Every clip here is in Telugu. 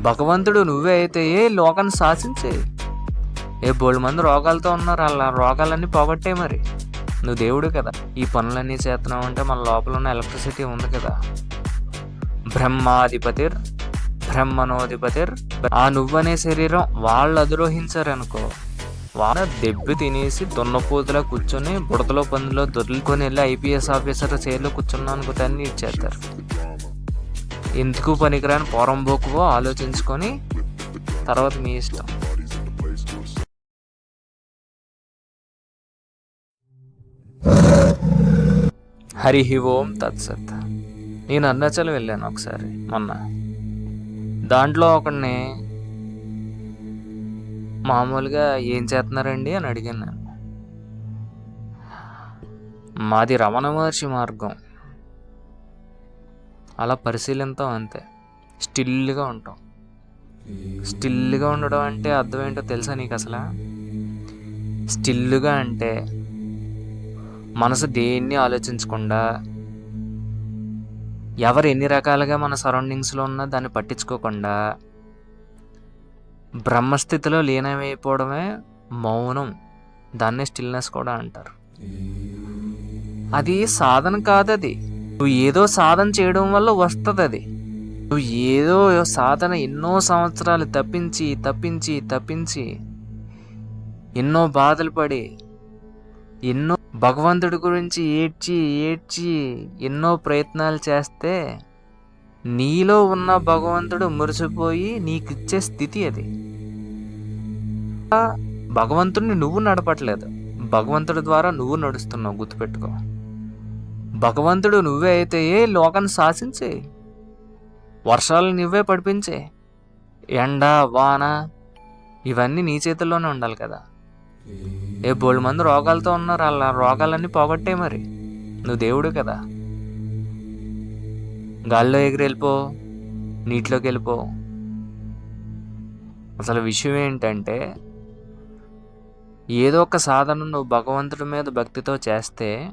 భగవంతుడు నువ్వే అయితే ఏ లోకాన్ని శాసించే? ఏ బోళ్ళు మంది రోగాలతో ఉన్నారు అలా రోగాలన్నీ పోగొట్టే మరి. నువ్వు దేవుడు కదా. ఈ పనులన్నీ చేస్తున్నావు అంటే మన లోపల ఉన్న ఎలక్ట్రిసిటీ ఉంది కదా. బ్రహ్మాధిపతిర్ బ్రహ్మనోధిపతిర్. ఆ నువ్వనే శరీరం వాళ్ళు అధిరోహించారనుకో. వాళ్ళ దెబ్బి తినేసి దున్నపోతులా కూర్చొని బుడతలో పందులో దొర్లుకొని వెళ్ళి ఐపీఎస్ ఆఫీసర్ చైర్లో కూర్చున్నాను దాన్ని ఇచ్చేస్తారు ఎందుకు పనికిరాని పోరంబోకువో ఆలోచించుకొని తర్వాత మీ ఇష్టం. హరి ఓం తత్సత్. నేను అరుణాచలం వెళ్ళాను ఒకసారి మొన్న. దాంట్లో ఒకడిని మామూలుగా ఏం చేస్తున్నారండి అని అడిగాను నేను. మాది రమణ మహర్షి మార్గం. అలా పరిశీలిస్తాం అంతే. స్టిల్గా ఉంటాం. స్టిల్గా ఉండడం అంటే అర్థం ఏంటో తెలుసా నీకు అసలు? స్టిల్గా అంటే మనసు దేన్ని ఆలోచించకుండా ఎవరు ఎన్ని రకాలుగా మన సరౌండింగ్స్లో ఉన్నా దాన్ని పట్టించుకోకుండా బ్రహ్మస్థితిలో లీనమైపోవడమే మౌనం. దాన్నే స్టిల్నెస్ కూడా అంటారు. అది సాధన కాదది. నువ్వు ఏదో సాధన చేయడం వల్ల వస్తుంది అది నువ్వు ఏదో సాధన ఎన్నో సంవత్సరాలు తప్పించి తప్పించి తప్పించి ఎన్నో బాధలు పడి ఎన్నో భగవంతుడి గురించి ఏడ్చి ఏడ్చి ఎన్నో ప్రయత్నాలు చేస్తే నీలో ఉన్న భగవంతుడు మురిసిపోయి నీకు ఇచ్చే స్థితి అది. భగవంతుడిని నువ్వు నడపట్లేదు. భగవంతుడి ద్వారా నువ్వు నడుస్తున్నావు గుర్తుపెట్టుకో. భగవంతుడు నువ్వే అయితే ఏ లోకాన్ని శాసించే? వర్షాలు నువ్వే పడిపించే? ఎండ వాన ఇవన్నీ నీ చేతుల్లోనే ఉండాలి కదా. ఏ బోళ్ళు మంది రోగాలతో ఉన్నారు అలా రోగాలన్నీ పోగొట్టే మరి. నువ్వు దేవుడు కదా. గాల్లో ఎగిరి వెళ్ళిపో నీటిలోకి వెళ్ళిపో. అసలు విషయం ఏంటంటే ఏదో ఒక సాధన నువ్వు భగవంతుడి మీద భక్తితో చేస్తే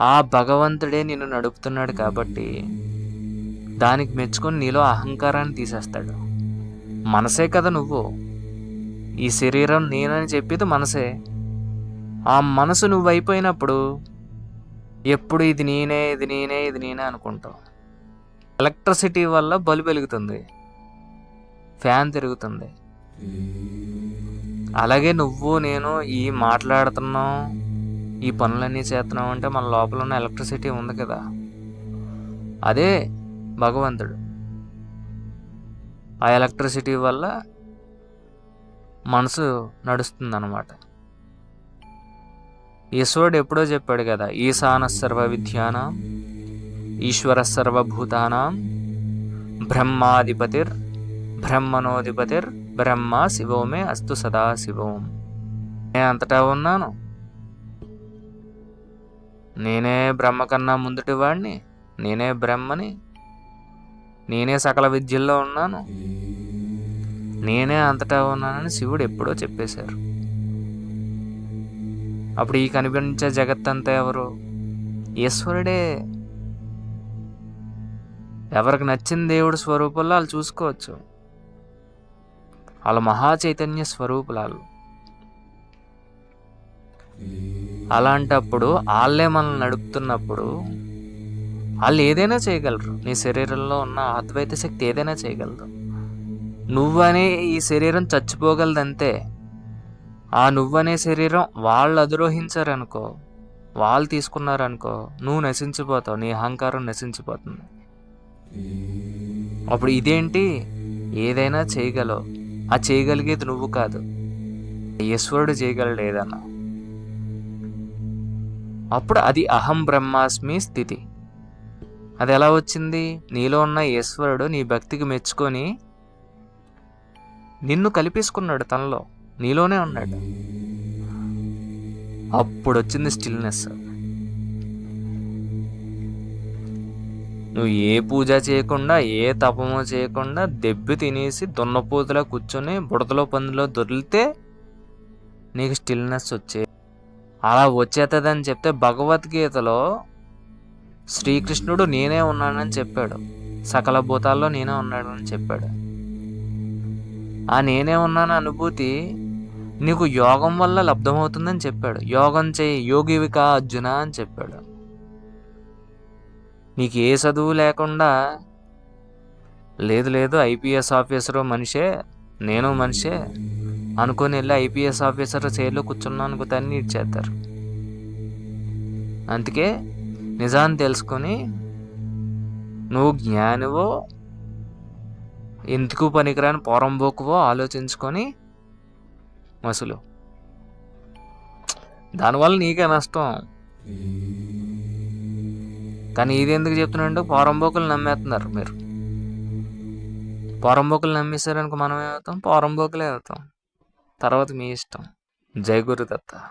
ఆ భగవంతుడే నిన్ను నడుపుతున్నాడు కాబట్టి దానికి మెచ్చుకొని నీలో అహంకారాన్ని తీసేస్తాడు. మనసే కదా నువ్వు. ఈ శరీరం నేనని చెప్పేది మనసే. ఆ మనసు నువ్వు అయిపోయినప్పుడు ఎప్పుడు ఇది నేనే ఇది నేనే ఇది నేనే అనుకుంటావు. ఎలక్ట్రిసిటీ వల్ల బల్బు వెలుగుతుంది. ఫ్యాన్ తిరుగుతుంది. అలాగే నువ్వు నేను ఈ మాట్లాడుతున్నాం ఈ పనులన్నీ చేస్తున్నాం అంటే మన లోపల ఉన్న ఎలక్ట్రిసిటీ ఉంది కదా. అదే భగవంతుడు. ఆ ఎలక్ట్రిసిటీ వల్ల మనసు నడుస్తుందన్నమాట. ఈశ్వరుడు ఎప్పుడో చెప్పాడు కదా ఈశాన సర్వ విద్యానం ఈశ్వర సర్వభూతానం బ్రహ్మాధిపతిర్ బ్రహ్మణోధిపతిర్ బ్రహ్మ శివోమే అస్తు సదా శివోం. నేను అంతటా ఉన్నాను. నేనే బ్రహ్మ కన్నా ముందుటివాడిని నేనే బ్రహ్మని నేనే సకల విద్యల్లో ఉన్నాను. నేనే అంతటా ఉన్నానని శివుడు ఎప్పుడో చెప్పేశారు. అప్పుడు ఈ కనిపించే జగత్తంతా ఎవరు? ఈశ్వరుడే. ఎవరికి నచ్చిన దేవుడు స్వరూపంలో వాళ్ళు చూసుకోవచ్చు. వాళ్ళ మహా చైతన్య స్వరూపులాలు అలాంటప్పుడు వాళ్ళే మనల్ని నడుపుతున్నప్పుడు వాళ్ళు ఏదైనా చేయగలరు. నీ శరీరంలో ఉన్న అద్వైత శక్తి ఏదైనా చేయగలరు నువ్వనే ఈ శరీరం చచ్చిపోగలదంతే. ఆ నువ్వనే శరీరం వాళ్ళు అధిరోహించారనుకో వాళ్ళు తీసుకున్నారనుకో నువ్వు నశించిపోతావు నీ అహంకారం నశించిపోతుంది. అప్పుడు ఇదేంటి? ఏదైనా చేయగలవు. ఆ చేయగలిగేది నువ్వు కాదు. ఈశ్వరుడు చేయగలడు ఏదన్నా అప్పుడు అది అహం బ్రహ్మాస్మి స్థితి. అది ఎలా వచ్చింది? నీలో ఉన్న ఈశ్వరుడు నీ భక్తికి మెచ్చుకొని నిన్ను కలిపేసుకున్నాడు తనలో. నీలోనే ఉన్నాడు. అప్పుడు వచ్చింది స్టిల్నెస్. నువ్వు ఏ పూజ చేయకుండా ఏ తపము చేయకుండా దెబ్బి తినేసి దున్నపోతులా కూర్చొని బుడతలో పందులో దొరికితే నీకు స్టిల్నెస్ వచ్చే అలా వచ్చేతదని చెప్తే భగవద్గీతలో శ్రీకృష్ణుడు నేనే ఉన్నానని చెప్పాడు. సకల భూతాల్లో నేనే ఉన్నాడని చెప్పాడు. ఆ నేనే ఉన్నాను అనుభూతి నీకు యోగం వల్ల లబ్ధమవుతుందని చెప్పాడు. యోగం చేయి యోగివిక అర్జున అని చెప్పాడు. నీకు ఏ చదువు లేకుండా లేదు లేదు ఐపీఎస్ ఆఫీసరు మనిషే నేను మనిషే అనుకొని వెళ్ళి ఐపీఎస్ ఆఫీసర్ చైర్లో కూర్చున్నాను దాన్ని ఇచ్చేస్తారు అందుకే నిజాన్ని తెలుసుకొని నువ్వు జ్ఞానివో ఎందుకు పనికిరాని పొరంబోకువో ఆలోచించుకొని మసులు. దానివల్ల నీకే నష్టం. కానీ ఇది ఎందుకు చెప్తున్నాడు పొరంబోకులు నమ్మేస్తున్నారు మీరు. పొరంబోకులు నమ్మేశారనుకో మనం ఏమవుతాం? పొరంబోకులే అవుతాం. తర్వాత మీ ఇష్టం. జై గురుదత్త.